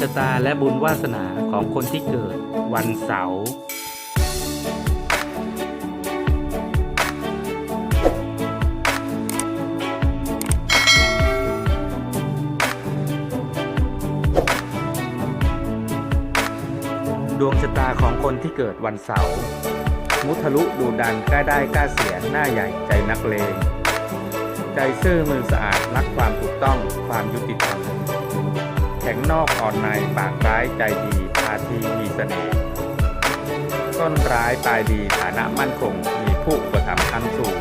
ชะตาและบุญวาสนาของคนที่เกิดวันเสาร์ดวงชะตาของคนที่เกิดวันเสาร์มุทะลุดูดันกล้าได้กล้าเสียหน้าใหญ่ใจนักเลง ใจซื่อมือสะอาดรักความถูกต้องความยุติธรรม แข็งนอกอ่อนในปากร้ายใจดีพาทีมีเสน่ห์ต้นร้ายปลายดีฐานะมั่นคงมีผู้อุปถัมภ์ค้ำสู่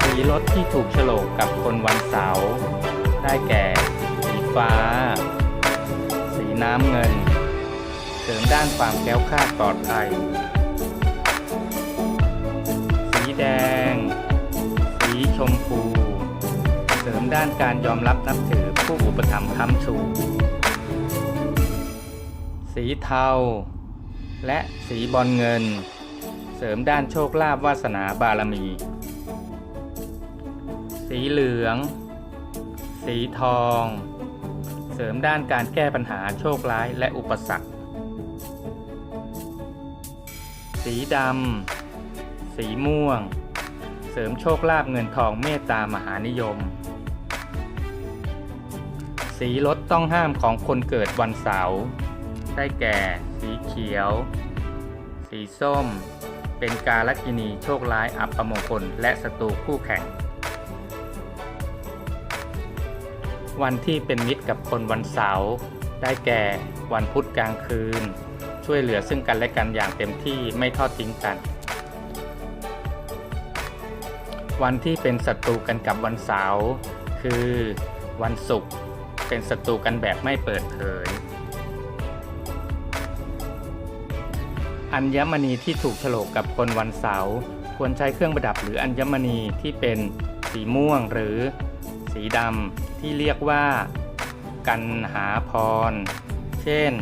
สีรถที่ถูกโฉลกกับคนวันเสาร์ได้แก่ สีฟ้า สีน้ำเงิน เสริมด้านความแก้วคาดปลอดภัยสีแดง สีชมพู ด้านการยอมรับนับถือผู้อุปถัมภ์ค้ำชู สีเทา และสีบอลเงิน เสริมด้านโชคลาภวาสนาบารมี สีเหลือง สีทอง เสริมด้านการแก้ปัญหาโชคร้ายและอุปสรรค สีดำ สีม่วงเสริมโชคลาภเงินทองเมตตามหานิยม สีรถต้องห้ามของคนเกิดวันเสาร์ได้แก่ สีเขียว สีส้ม เป็นกาลกินีโชคร้ายอับประมงคลและศัตรูคู่แข่ง วันที่เป็นมิตรกับคนวันเสาร์ได้แก่วันพุธกลางคืน ช่วยเหลือซึ่งกันและกันอย่างเต็มที่ไม่ทอดทิ้งกัน วันที่เป็นศัตรูกันกับวันเสาร์คือวันศุกร์ เป็นศัตรูกันแบบไม่เปิดเผย อัญมณีที่ถูกโฉลกกับคนวันเสาร์ควรใช้เครื่องประดับหรืออัญมณีที่เป็นสีม่วงหรือสีดำที่เรียกว่า กันหาพร เช่น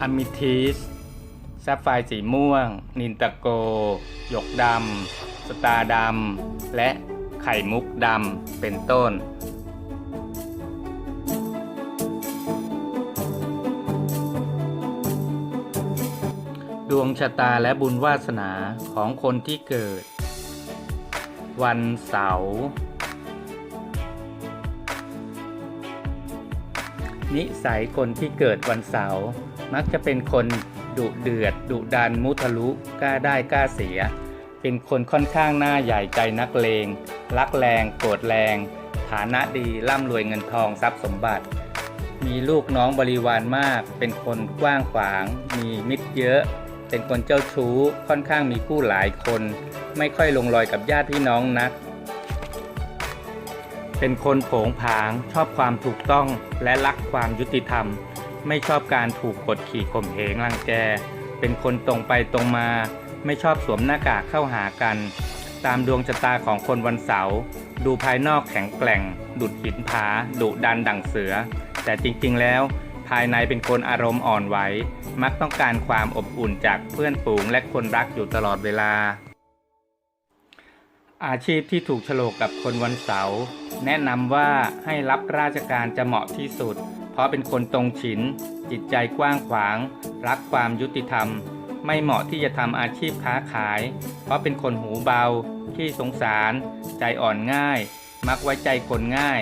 อะมิทิสแซฟไฟร์สีม่วง นินตะโก หยกดำ สตาร์ดำ และไข่มุกดำ เป็นต้น วงชะตาและบุญวาสนาของคนที่เกิด วันเสาร์นิสัยคนที่เกิดวันเสาร์มักจะเป็นคนดุเดือด ดุดันมุทะลุกล้าได้กล้าเสีย เป็นคนค่อนข้างหน้าใหญ่ใจนักเลง รักแรงโกรธแรง ฐานะดีร่ำรวยเงินทองทรัพย์สมบัติ มีลูกน้องบริวารมาก เป็นคนกว้างขวาง มีมิตรเยอะ เป็นคนเจ้าชู้ค่อนข้างมีคู่หลายคน ไม่ค่อยลงรอยกับญาติพี่น้องนัก เป็นคนโผงผางชอบความถูกต้องและรักความยุติธรรม ไม่ชอบการถูกกดขี่ข่มเหงรังแก เป็นคนตรงไปตรงมา ไม่ชอบสวมหน้ากากเข้าหากัน ตามดวงชะตาของคนวันเสาร์ดูภายนอกแข็งแกร่ง ดุดหินผาดุดันดั่งเสือ แต่จริงๆแล้ว ภายในเป็นคนอารมณ์อ่อนไหว มักต้องการความอบอุ่นจากเพื่อนฝูงและคนรักอยู่ตลอดเวลา อาชีพที่ถูกโฉลกกับคนวันเสาร์แนะนำว่าให้รับราชการจะเหมาะที่สุด เพราะเป็นคนตรงฉิน จิตใจกว้างขวาง รักความยุติธรรม ไม่เหมาะที่จะทำอาชีพค้าขาย เพราะเป็นคนหูเบาขี้สงสาร ใจอ่อนง่าย มักไว้ใจคนง่าย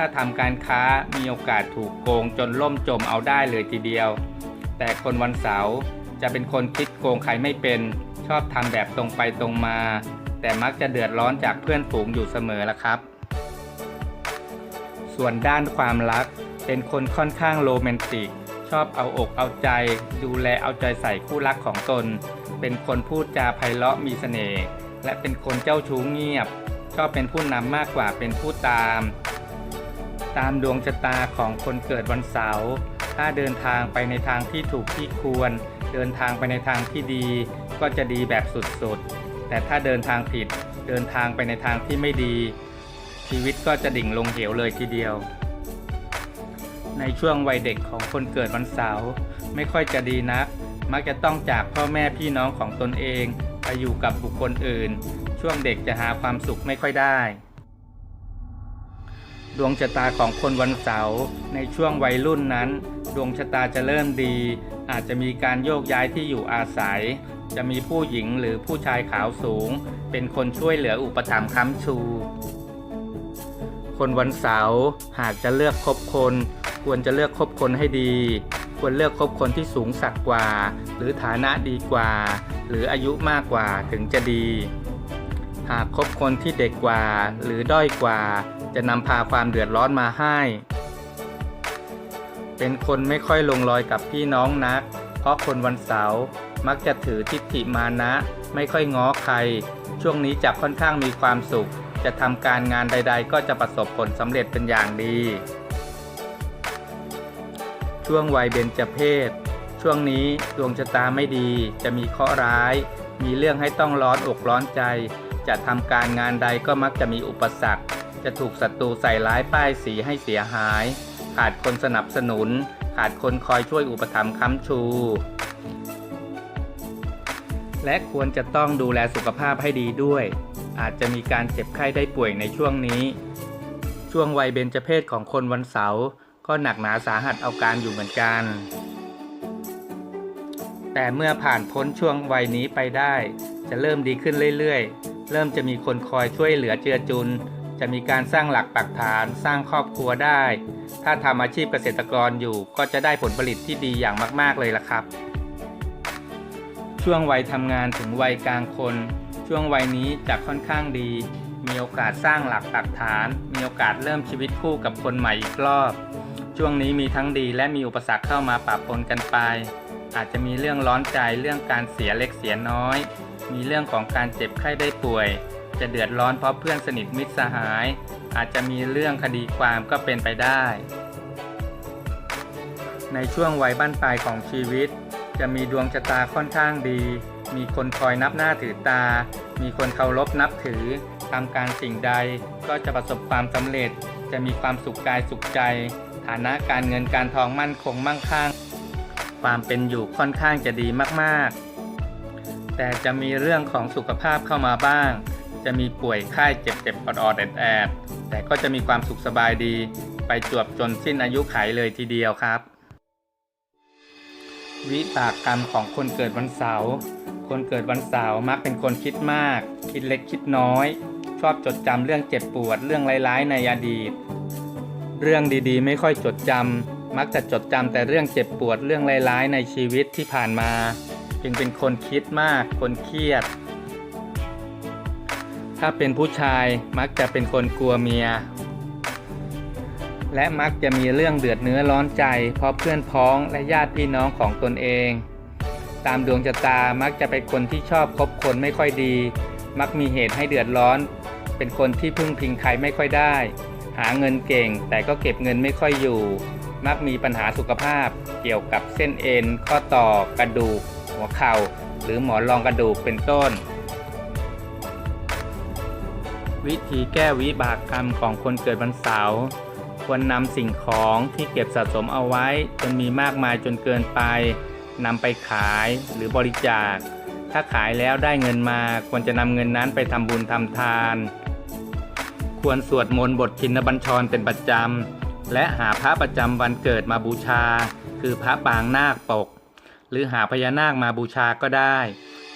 ถ้าทำการค้ามีโอกาสถูกโกงจนล่มจมเอาได้เลยทีเดียว แต่คนวันเสาร์จะเป็นคนคิดโกงใครไม่เป็น ชอบทำแบบตรงไปตรงมา แต่มักจะเดือดร้อนจากเพื่อนฝูงอยู่เสมอละครับ ส่วนด้านความรัก เป็นคนค่อนข้างโรแมนติก ชอบเอาอกเอาใจ ดูแลเอาใจใส่คู่รักของตน เป็นคนพูดจาไพเราะมีเสน่ห์และเป็นคนเจ้าชู้เงียบ ชอบเป็นผู้นำมากกว่าเป็นผู้ตาม ตามดวงชะตาของคนเกิดวันเสาร์ ถ้าเดินทางไปในทางที่ถูกที่ควร เดินทางไปในทางที่ดี ก็จะดีแบบสุดๆ แต่ถ้าเดินทางผิด เดินทางไปในทางที่ไม่ดี ชีวิตก็จะดิ่งลงเหวเลยทีเดียว ในช่วงวัยเด็กของคนเกิดวันเสาร์ไม่ค่อยจะดีนัก มักจะต้องจากพ่อแม่พี่น้องของตนเอง ไปอยู่กับบุคคลอื่น ช่วงเด็กจะหาความสุขไม่ค่อยได้ ดวงชะตาของคนวันเสาร์ในช่วงวัยรุ่นนั้น ดวงชะตาจะเริ่มดี อาจจะมีการโยกย้ายที่อยู่อาศัย จะมีผู้หญิงหรือผู้ชายขาวสูง เป็นคนช่วยเหลืออุปถัมภ์ค้ำชู คนวันเสาร์หากจะเลือกคบคน ควรจะเลือกคบคนให้ดี ควรเลือกคบคนที่สูงสักกว่า หรือฐานะดีกว่า หรืออายุมากกว่าถึงจะดี หากคบคนที่เด็กกว่าหรือด้อยกว่า จะนำพาความเดือดร้อนมาให้ เป็นคนไม่ค่อยลงรอยกับพี่น้องนัก เพราะคนวันเสาร์มักจะถือทิฏฐิมานะ ไม่ค่อยง้อใคร ช่วงนี้จะค่อนข้างมีความสุข จะทำการงานใด ๆ ก็จะประสบผลสำเร็จเป็นอย่างดี ช่วงวัยเบญจเพศ ช่วงนี้ดวงชะตาไม่ดี จะมีเคราะห์ร้าย มีเรื่องให้ต้องร้อนอกร้อนใจ จะทำการงานใดก็มักจะมีอุปสรรค จะถูกศัตรูใส่ร้ายป้ายสีให้เสียหาย ขาดคนสนับสนุน ขาดคนคอยช่วยอุปถัมภ์ค้ำชู และควรจะต้องดูแลสุขภาพให้ดีด้วย อาจจะมีการเจ็บไข้ได้ป่วยในช่วงนี้ ช่วงวัยเบญจเพศของคนวันเสาร์ก็หนักหนาสาหัสเอาการอยู่เหมือนกัน แต่เมื่อผ่านพ้นช่วงวัยนี้ไปได้ จะเริ่มดีขึ้นเรื่อยๆ เริ่มจะมีคนคอยช่วยเหลือเจือจุน จะมีการสร้างหลักปักฐานสร้างครอบครัวได้ ถ้าทำอาชีพเกษตรกรอยู่ก็จะได้ผลผลิตที่ดีอย่างมาก ๆ เลยล่ะครับ ช่วงวัยทำงานถึงวัยกลางคน ช่วงวัยนี้จะค่อนข้างดี มีโอกาสสร้างหลักปักฐาน มีโอกาสเริ่มชีวิตคู่กับคนใหม่อีกรอบ ช่วงนี้มีทั้งดีและมีอุปสรรคเข้ามาปะปนกันไป อาจจะมีเรื่องร้อนใจเรื่องการเสียเล็กเสียน้อย มีเรื่องของการเจ็บไข้ได้ป่วย จะเดือดร้อนเพราะเพื่อนสนิทมิตรสหาย อาจจะมีเรื่องคดีความก็เป็นไปได้ ในช่วงวัยบั้นปลายของชีวิต จะมีดวงชะตาค่อนข้างดี มีคนคอยนับหน้าถือตา มีคนเคารพนับถือทำการสิ่งใดก็จะประสบความสำเร็จ จะมีความสุขกายสุขใจ ฐานะการเงินการทองมั่นคงมั่งคั่ง ความเป็นอยู่ค่อนข้างจะดีมากๆ แต่จะมีเรื่องของสุขภาพเข้ามาบ้าง จะมีป่วยไข้เจ็บๆออดๆแอดแต่ก็จะมีความสุขสบายดี ไปจวบจนสิ้นอายุไขเลยทีเดียวครับ วิบากกรรมของคนเกิดวันเสาร์คนเกิดวันเสาร์มักเป็นคนคิดมาก คิดเล็กคิดน้อย ชอบจดจำเรื่องเจ็บปวดเรื่องร้ายๆในอดีต เรื่องดีๆ ไม่ค่อยจดจำมักจะจดจำแต่เรื่องเจ็บปวดเรื่องร้ายๆในชีวิตที่ผ่านมา จึงเป็นคนคิดมาก คนเครียด ถ้าเป็นผู้ชายมักจะเป็นคนกลัวเมีย และมักจะมีเรื่องเดือดเนื้อร้อนใจ เพราะเพื่อนพ้องและญาติพี่น้องของตนเอง ตามดวงชะตามักจะเป็นคนที่ชอบคบคนไม่ค่อยดี มักมีเหตุให้เดือดร้อน เป็นคนที่พึ่งพิงใครไม่ค่อยได้ หาเงินเก่งแต่ก็เก็บเงินไม่ค่อยอยู่ มักมีปัญหาสุขภาพ เกี่ยวกับเส้นเอ็น ข้อต่อกระดูก หัวเข่า หรือหมอนรองกระดูกเป็นต้น วิธีแก้วิบากกรรมของคนเกิดวันเสาร์ควรนำสิ่งของที่เก็บสะสมเอาไว้ จนมีมากมายจนเกินไปนำไปขายหรือบริจาค ถ้าขายแล้วได้เงินมาควรจะนำเงินนั้นไปทำบุญทำทาน ควรสวดมนต์บทชินบัญชรเป็นประจำ และหาพระประจำวันเกิดมาบูชา คือพระปางนาคปก หรือหาพญานาคมาบูชาก็ได้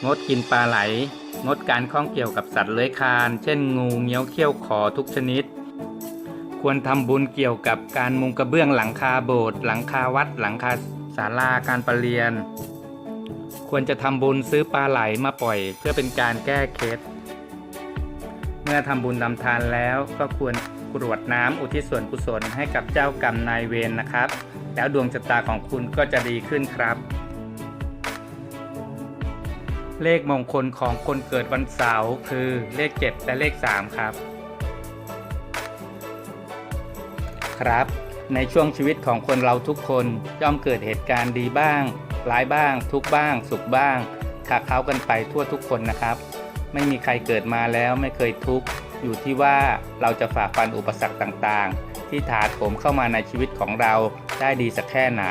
งดกินปลาไหล งดการข้องเกี่ยวกับสัตว์เลื้อยคลาน เช่น งูเงี้ยวเขี้ยวขอทุกชนิด ควรทำบุญเกี่ยวกับการมุงกระเบื้องหลังคาโบสถ์หลังคาวัด หลังคาศาลาการประเรียน ควรจะทำบุญซื้อปลาไหลมาปล่อย เพื่อเป็นการแก้เคล็ดเมื่อทำบุญทำทานแล้วก็ควรกรวดน้ำอุทิศส่วนกุศลให้กับเจ้ากรรมนายเวรนะครับ แล้วดวงชะตาของคุณก็จะดีขึ้นครับ เลขมงคลของคนเกิดวันเสาร์คือเลข 7 และเลข 3 ครับ ครับ ในช่วงชีวิตของคนเราทุกคนย่อมเกิดเหตุการณ์ดีบ้าง ร้ายบ้าง ทุกบ้าง สุขบ้างขาเข้ากันไปทั่วทุกคนนะครับ ไม่มีใครเกิดมาแล้วไม่เคยทุกข์อยู่ที่ว่าเราจะฝ่าฟันอุปสรรคต่างๆ ที่ถาโถมเข้ามาในชีวิตของเราได้ดีสักแค่ไหน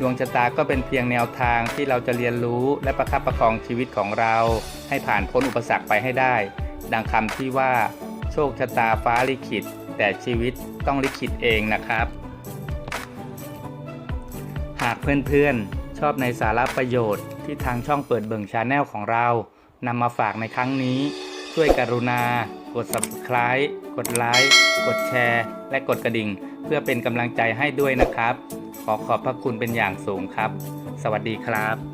ดวงชะตาก็เป็นเพียงแนวทางที่เราจะเรียนรู้และประคับประคองชีวิตของเรา ให้ผ่านพ้นอุปสรรคไปให้ได้ ดังคำที่ว่า โชคชะตาฟ้าลิขิต แต่ชีวิตต้องลิขิตเองนะครับ หากเพื่อนๆ ชอบในสาระประโยชน์ที่ทางช่องเปิดเบิ่งชาแนลของเรานำมาฝากในครั้งนี้ ช่วยกรุณา กด subscribe กดไลค์กดแชร์ และกดกระดิ่ง เพื่อเป็นกำลังใจให้ด้วยนะครับ ขอขอบพระคุณเป็นอย่างสูงครับ สวัสดีครับ